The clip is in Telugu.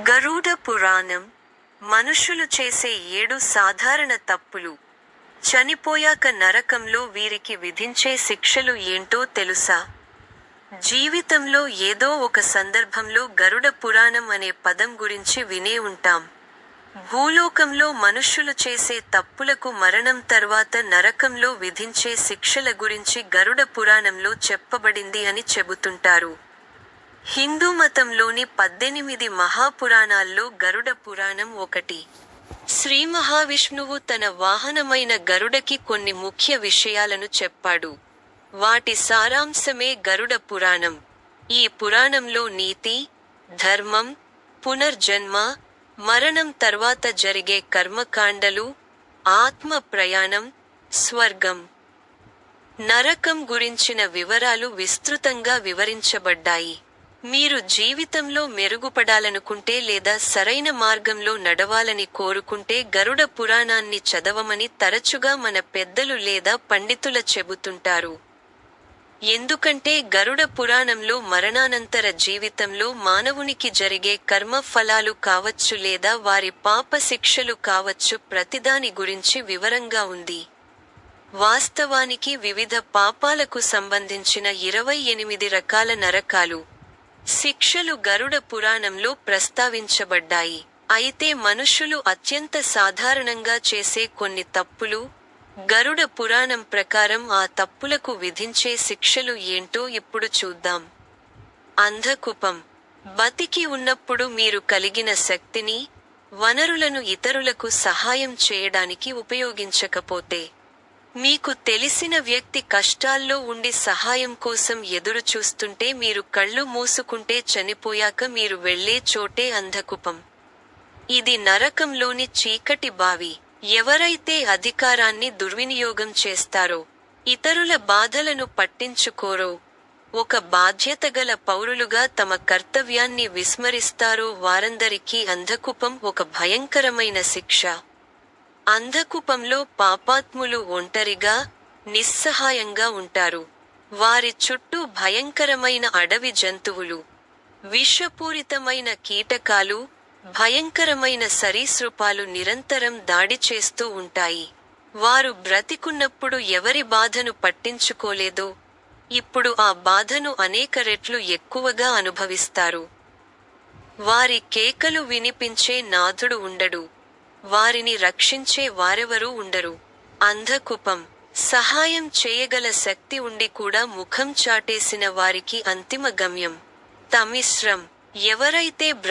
గరుడ పురాణం మనుషులు చేసే ఏడు సాధారణ తప్పులు. చనిపోయాక నరకంలో వీరికి విధించే శిక్షలు ఏంటో తెలుసా? జీవితంలో ఏదో ఒక సందర్భంలో గరుడ పురాణం అనే పదం గురించి వినే ఉంటాం. భూలోకంలో మనుష్యులు చేసే తప్పులకు మరణం తర్వాత నరకంలో విధించే శిక్షల గురించి గరుడ పురాణంలో చెప్పబడింది అని చెబుతుంటారు. హిందూ మతంలోని పద్దెనిమిది మహాపురాణాల్లో గరుడ పురాణం ఒకటి. శ్రీ మహావిష్ణువు తన వాహనమైన గరుడకి కొన్ని ముఖ్య విషయాలను చెప్పాడు. వాటి సారాంశమే గరుడ పురాణం. ఈ పురాణంలో నీతి ధర్మం పునర్జన్మ మరణం తర్వాత జరిగే కర్మకాండలు ఆత్మ ప్రయాణం స్వర్గం. నరకం గురించిన వివరాలు విస్తృతంగా వివరించబడ్డాయి. మీరు జీవితంలో మెరుగుపడాలనుకుంటే లేదా సరైన మార్గంలో నడవాలని కోరుకుంటే గరుడ పురాణాన్ని చదవమని తరచుగా మన పెద్దలు లేదా పండితుల చెబుతుంటారు. ఎందుకంటే గరుడ పురాణంలో మరణానంతర జీవితంలో మానవునికి జరిగే కర్మ ఫలాలు కావచ్చు లేదా వారి పాప శిక్షలు కావచ్చు ప్రతిదాని గురించి వివరంగా ఉంది. వాస్తవానికి వివిధ పాపాలకు సంబంధించిన ఇరవై ఎనిమిది రకాల నరకాలు. శిక్షలు గరుడ పురాణంలో ప్రస్తావించబడ్డాయి. అయితే మనుషులు అత్యంత సాధారణంగా చేసే కొన్ని తప్పులు గరుడ పురాణం ప్రకారం ఆ తప్పులకు విధించే శిక్షలు ఏంటో ఇప్పుడు చూద్దాం. అంధకుపం. బతికి ఉన్నప్పుడు మీరు కలిగిన శక్తిని వనరులను ఇతరులకు సహాయం చేయడానికి ఉపయోగించకపోతే మీకు తెలిసిన వ్యక్తి కష్టాల్లో ఉండి సహాయం కోసం ఎదురు చూస్తుంటే మీరు కళ్ళు మూసుకుంటే చనిపోయాక మీరు వెళ్ళే చోటే అంధకుపం. ఇది నరకంలోని చీకటి బావి. ఎవరైతే అధికారాన్ని దుర్వినియోగం చేస్తారో ఇతరుల బాధలను పట్టించుకోరో ఒక బాధ్యతగల పౌరులుగా తమ కర్తవ్యాన్ని విస్మరిస్తారో వారందరికీ అంధకుపం ఒక భయంకరమైన శిక్ష. అంధకుపంలో పాపాత్ములు ఒంటరిగా నిస్సహాయంగా ఉంటారు. వారి చుట్టూ భయంకరమైన అడవి జంతువులు విషపూరితమైన కీటకాలు భయంకరమైన సరీసృపాలు నిరంతరం దాడి చేస్తూ ఉంటాయి. వారు బ్రతికున్నప్పుడు ఎవరి బాధను పట్టించుకోలేదో ఇప్పుడు ఆ బాధను అనేక రెట్లు ఎక్కువగా అనుభవిస్తారు. వారి కేకలు వినిపించే నాథుడు ఉండడు. వారిని రక్షించే వారెవరూ ఉండరు. అంధకుపం సహాయం చేయగల శక్తి ఉండి కూడా ముఖం చాటేసిన వారికి అంతిమ గమ్యం. తమిశ్రం ఎవరైతే